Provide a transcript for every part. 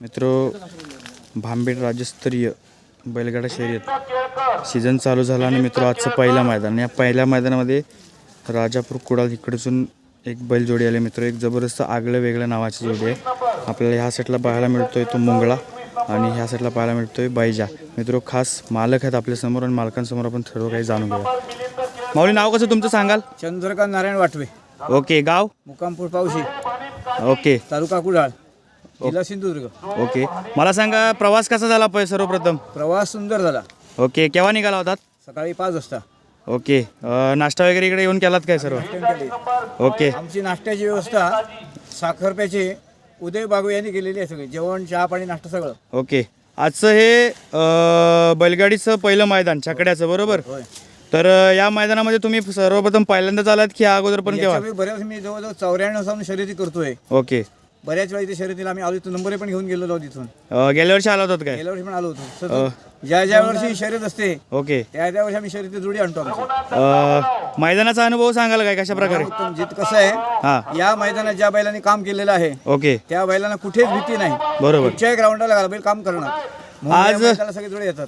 मित्र भांबेड राज्यस्तरीय बैलगाडा शर्यत सीझन चालू झाला आणि मित्र आजचं पहिलं मैदान. या पहिल्या मैदानामध्ये राजापूर कुडाल इकडसून एक बैलजोडी आली. मित्र एक जबरदस्त आगळं वेगळं नावाची जोडी आहे. आपल्याला ह्या साईडला पाहायला मिळतोय तो मुंगळा आणि ह्या साईडला पाहायला मिळतोय बायजा मित्र खास मालक आहेत आपल्यासमोर आणि मालकांसमोर आपण सर्व काही जाणून घेऊया. माऊली नाव कसं तुमचं सांगाल? चंद्रकांत नारायण वाटवे. ओके गाव? मुक्कामपूर पावशी. ओके. तालुका कुडाळ. जिल्हा सिंधुदुर्ग. ओके. मला सांगा प्रवास कसा झाला पाहिजे सर्वप्रथम? प्रवास सुंदर झाला. ओके. केव्हा निघाला होतात? सकाळी पाच वाजता. ओके. अ, नाश्ता वगैरे इकडे येऊन केलात काय सर्व? ओके. आमची नाश्त्याची व्यवस्था साखरप्याचे उदय बागू यांनी केलेली आहे सगळी. जेवण चहा पाणी नाश्ता सगळं. ओके. आजचं हे अ, बैलगाडीचं पहिलं मैदान छकड्याचं बरोबर? होय. तर अ, या मैदानामध्ये तुम्ही सर्वप्रथम पहिल्यांदाच आलात की या अगोदर पण केव्हा? बऱ्याच मी जवळजवळ चौऱ्याण्णव साऊन शर्यती करतोय. ओके. बऱ्याच वेळा इथे शर्यतीला आम्ही आलो नंबर पण घेऊन गेलो होतो तिथून. अ, गेल्या वर्षी आला होतात काय? गेल्या वर्षी पण आलो होतो. सतत ज्या ज्या वर्षी शर्यत असते ओके. त्या त्या वर्षी आम्ही शर्यती जोडी आणतो आमची. अ, मैदानाचा अनुभव सांगाल काय कशा प्रकारे? उत्तम जित कसं आहे हां. या मैदानात ज्या बैलांनी काम केलेलं आहे ओके. त्या बैलांना कुठेच भीती नाही. बरोबर. कुठच्याही ग्राउंडला घाला बैल काम करणार. आज- आज सगळे जोडे येतात.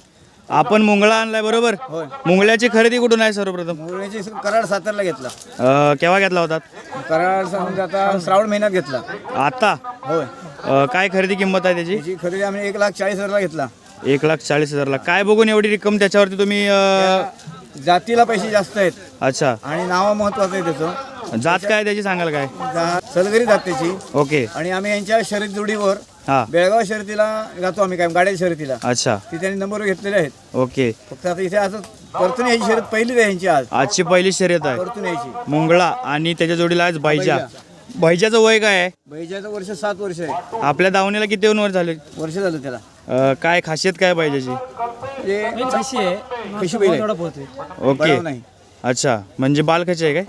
आपण मुंगळा आणलाय बरोबर? होय. मुंगळ्याची खरेदी कुठून आहे सर्वप्रथम? मोरण्याची कराड सातारला घेतला. अ, केव्हा घेतला होतात कराड समजा आता श्रावण महिन्यात घेतला. आता? होय. अ, काय खरेदी किंमत आहे त्याची? त्याची खरेदी आम्ही एक लाख चाळीस हजारला घेतला. एक लाख चाळीस हजारला. काय बघून एवढी रक्कम त्याच्यावरती तुम्ही अ, जातीला पैसे जास्त आहेत. अच्छा. आणि नाव महत्वाचं आहे त्याचं. जात काय त्याची? सांगाल काय? जा- सलगरी जात त्याची. ओके. आणि आम्ही यांच्या शर्यत जोडीवर हा. बेळगाव शर्यतीला जातो आम्ही काय गाड्या शर्यतीला. अच्छा. ती त्यांनी नंबर घेतलेले आहेत. ओके. फक्त आता इथे असं परतून यायची शर्यत पहिलीच आहे यांची आज. आजची पहिली शर्यत आहे. परतून यायची. मुंगळा आणि त्याच्या जोडीला आज भाईजा. भाईजाचं वय काय आहे? बैजाचं वर्ष सात वर्ष आहे. आपल्या दावणीला किती वर झाले? वर्ष झालं त्याला. अ, काय खासियत काय कशी आहे. कशी बैल आहे? थोडा पोहतोय ओके. बळाव नाही. अच्छा. म्हणजे बालखची आहे काय?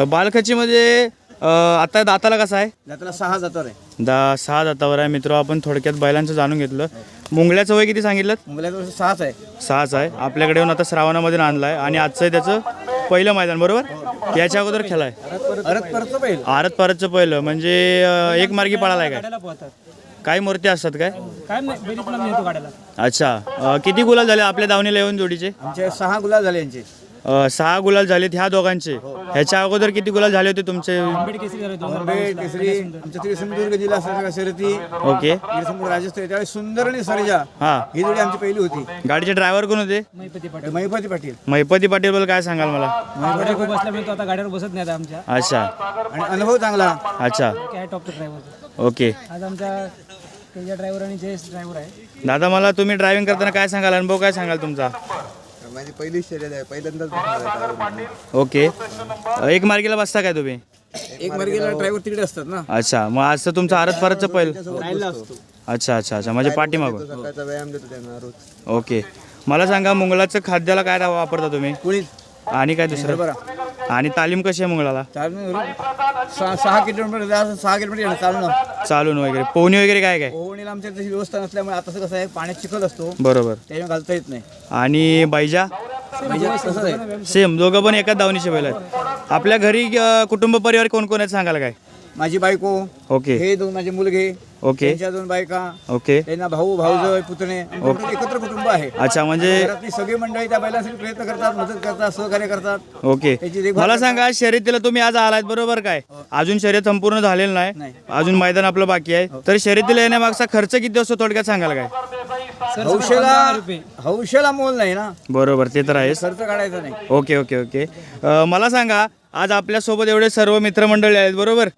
अ, बालखची मध्ये अ, आता दाताला कसा आहे? जाताला सहा जातात आहे. दा सहा दातावर आहे मित्र. आपण थोडक्यात बैलांचं जाणून घेतलं. मुंगळ्याचं वय किती सांगितलं? वर्ष सहाच आहे. सहाच आहे. आपल्याकडे येऊन आता श्रावणामध्ये आणला आहे आणि आजचं आहे त्याचं पहिलं मैदान बरोबर? याच्या अगोदर खेळाय. परत परत बैल आरत परतचं पहिलं. म्हणजे अं, एक मार्गी पळाला आहे काय काही मूर्ती असतात काय? काय नाही गाड्याला. अच्छा. अं, किती गुलाल झाले आपल्या दावणीला येऊन जोडीचे? आमचे सहा गुलाब झाले यांचे. अं, सहा गुलाल झालेत ह्या दोघांचे. ह्याच्या अगोदर किती गुलाल झाले होते तुमचे? आंबेड केसरी आमच्या तिकडे सिंधुदुर्ग जिल्हा सगळ्या शर्यती ओके. इकडे संपूर्ण राजस्थान त्यावेळी सुंदर आणि सरजा हा. ही जोडी आमची पहिली होती. गाडीचे ड्रायव्हर कोण होते? महिपती पाटील महिपती पाटील. महिपती पाटील बोल काय सांगाल मला? गाड्या खूप बसल्यामुळे तो आता गाड्यावर बसत नाही आता आमच्या. अच्छा. आणि अनुभव चांगला. अच्छा. काय टॉपचा ड्रायव्हर ओके. आज आमचा ड्रायव्हर आणि जयेश ड्रायव्हर आहे. दादा मला तुम्ही ड्रायव्हिंग करताना काय सांगाल? अनुभव काय सांगाल तुमचा? माझी पहिली शर्यत आहे पहिल्यांदाच बसणार आहे ओके. एक मार्गीला बसता काय तुम्ही? एक मार्गेला ड्रायव्हर तिकडे असतात ना. अच्छा मग आज तर तुमचं आरत फारतचं पहिलं. राहिला असतो. अच्छा अच्छा अच्छा. म्हणजे पाठीमागून. सकाळचा व्यायाम देतो त्यांना रोज. ओके. मला सांगा मुंगलाचं खाद्याला काय वापरता तुम्ही? कुळीत आणि काय दुसरं? बरं आणि तालीम कशी आहे चालून सहा सहा किलोमीटर जा- सहा किलोमीटर येणं चालणं चालून वगैरे. पोहणी वगैरे काय काय? ओवणीला आमच्या तशी व्यवस्था नसल्यामुळे आता कसं आहे पाण्यात चिखल असतो. बरोबर. त्याच्यामुळे घालता येत नाही. आणि म्हणजे तसंच आहे. सेम दोघं पण एकाच दावणीचे बैल आहेत. आपल्या घरी अं, कुटुंब परिवार कोण कोण आहेत? सांगाल काय? माझी बायको ओके. हे दोन माझे मुलगे ओके. त्यांच्या दोन बायका ओके. त्यांना भाऊ भाऊज पुतणे आमचं एकत्र कुटुंब आहे. अच्छा म्हणजे घरातली सगळी मंडळी त्या बैलांसाठी प्रयत्न करतात मदत करतात सहकार्य करतात. ओके. त्याची देखभाल मला सांगा शर्यतीला तुम्ही आज आलात बरोबर काय? अजून शर्यत संपूर्ण झालेलं नाही. नाही. अजून मैदान आपलं बाकी आहे. तर शर्यतीला येण्यामागचा खर्च किती असतो थोडक्यात सांगाल काय? हौशेला हौशेला मोल नाही ना. बरोबर ते तर आहेच. खर्च काढायचा नाही. Okay okay okay. अ, मला सांगा आज आपल्यासोबत एवढे सर्व मित्रमंडळी आहेत बरोबर?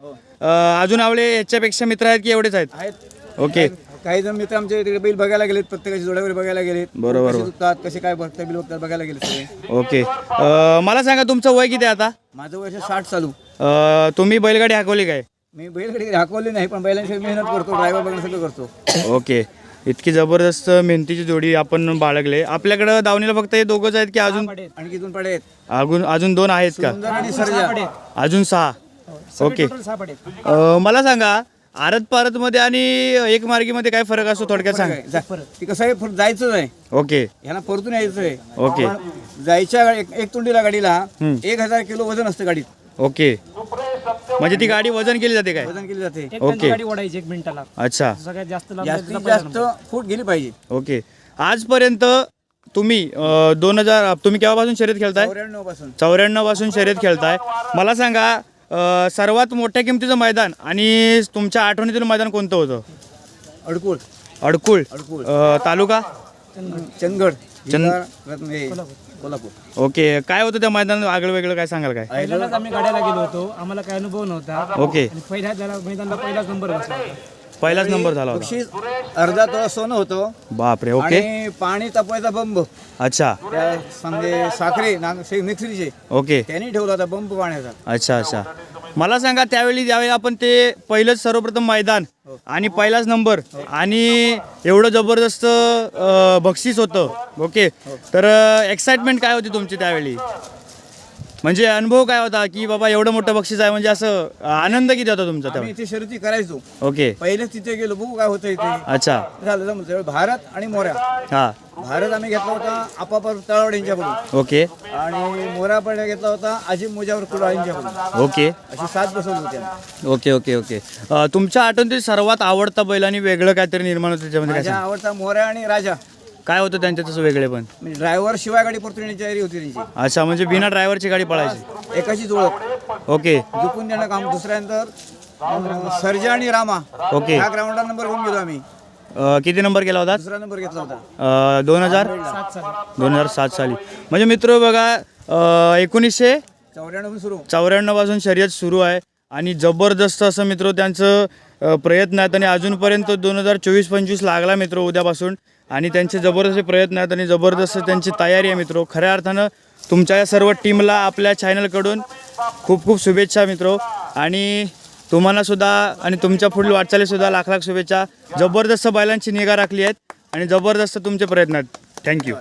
अ, अजून आपले याच्यापेक्षा मित्र आहेत की एवढेच आहेत? आहेत. ओके. काही जण मित्र आमच्या तिकडे बैल बघायला गेलेत प्रत्येकाची जोड्यावर बघायला गेलेत. बरोबर. कसे दुखतात कसे काय बघतात बिल बघतात बघायला गेले सगळे. ओके. अ, मला सांगा तुमचं वय किती आहे आता? माझं वर्ष साठ चालू. अ, तुम्ही बैलगाडी हाकवली काय? मी बैलकडे हाकवली नाही पण बैलांशी मेहनत करतो ड्रायव्हर बघणं सगळं करतो. ओके. इतकी जबरदस्त मेहनतीची जोडी आपण बाळगले. आपल्याकडं दावणीला फक्त हे दोघंच आहेत की अजून? आणि कितून पडेत अजून अजून दोन आहेत का? सुंदर आणि सरजा. अजून सहा. ओके. अ, मला सांगा आरत पारत मध्ये आणि एक मार्गीमध्ये काय फरक असतो थोडक्यात सांग. ती कसं आहे पुढं जायचंच आहे. ओके. ह्याला परतून यायचं आहे. ओके. पण जायच्या एक एक तुंडीला गाडीला एक हजार किलो वजन असतं गाडीत. ओके. म्हणजे ती गाडी वजन केली जाते काय? वजन केली जाते. एक ओके. त्यांची गाडी ओढायची एक मिनिटाला. अच्छा. सगळ्यात जास्त लांब जास्तीत जायचं पहिला जास्त नंबर. फूट गेली पाहिजे. ओके. आजपर्यंत तुम्ही दोन हजार तुम्ही केव्हापासून शर्यत खेळताय? चौऱ्याण्णवपासून चौऱ्याण्णवपासून शर्यत खेळताय. मला सांगा अ, सर्वात मोठ्या किमतीचं मैदान आणि तुमच्या आठवणीतील मैदान कोणतं होतं? अडकुळ. अडकुळ. अडकुळ. अ, तालुका? चंदगड चंद- रत्न- हे, कोल्हापूर. ओके. काय होतं त्या मैदानात? आगळं वेगळं काय सांगाल काय? पहिल्यांदाच आम्ही गाड्याला गेलो होतो. आम्हाला काही अनुभव नव्हता. ओके. आणि पहिल्या त्याला मैदानाला पहिलाच नंबर बसला होता. पहिलाच नंबर झाला होता. बक्षीस अर्धा तोळा सोनं होतं. बापरे ओके. आणि पाणी तापवायचा बंब. अच्छा. त्या समजे साखरे नाग मिक्सरीचे. ओके. त्यांनी ठेवला होता बंब पाण्याचा. अच्छा अच्छा. मला सांगा त्यावेळी ज्यावेळी आपण ते पहिलंच सर्वप्रथम मैदान आणि पहिलाच नंबर आणि एवढं जबरदस्त अ, बक्षीस होतं ओके. तर एक्साइटमेंट काय होती तुमची त्यावेळी? म्हणजे अनुभव काय होता की बाबा एवढं मोठं बक्षीस आहे? म्हणजे असं आनंद किती होता तुमचा आम्ही त्यावेळी? इथे शर्यती करायचो. ओके. पहिलेच तिथे गेलो बघू काय होतं इथे अच्छा. झालं जमलं. त्यावेळी भारत आणि मोऱ्या हां. भारत आम्ही घेतला होता आपापर तळावड यांच्याकडून. ओके. आणि मोरा पण घेतला होता अजिम मुजावर कुडाळ यांच्याकडून. ओके. अशी सात बसवली होती आम्ही. Okay okay okay. अ, तुमच्या आठवणीतील सर्वात आवडता बैल आणि वेगळं काहीतरी निर्माण होतं त्याच्यामध्ये काय माझ्या सांग आवडता मोऱ्या आणि राजा. काय होतं त्यांच्या तसं वेगळे पण? म्हणजे ड्रायव्हर शिवाय गाडी परतण्याची तयारी होती त्यांची. अच्छा म्हणजे बिना ड्रायव्हरची गाडी पळायची. एकाचीच ओळख ओके. झुकून देणं काम दुसऱ्यानंतर अं, सर्जा आणि रामा. ओके. ह्या ग्राउंडला नंबर घेऊन गेलो आम्ही. अ, किती नंबर केला होता? दुसरा नंबर घेतला होता. दोन हजार? दोन हजार सात साली. म्हणजे मित्र बघा अ, एकोणीसशे चौऱ्याण्णव सुरू. चौऱ्याण्णवपासून शर्यत सुरू आहे आणि जबरदस्त असं मित्र त्यांचं अ, प्रयत्न आहेत आणि अजूनपर्यंत दोन हजार चोवीस पंचवीस लागला मित्र उद्यापासून. आणि त्यांचे जबरदस्त प्रयत्न आहेत आणि जबरदस्त त्यांची तयारी आहे मित्र. खऱ्या अर्थानं तुमच्या या सर्व टीमला आपल्या चॅनलकडून खूप खूप शुभेच्छा मित्र. आणि तुम्हालासुद्धा आणि तुमच्या पुढील वाटचालीसुद्धा लाख लाख शुभेच्छा. जबरदस्त बैलांची निगा राखली आहेत आणि जबरदस्त तुमचे प्रयत्न आहेत. थँक्यू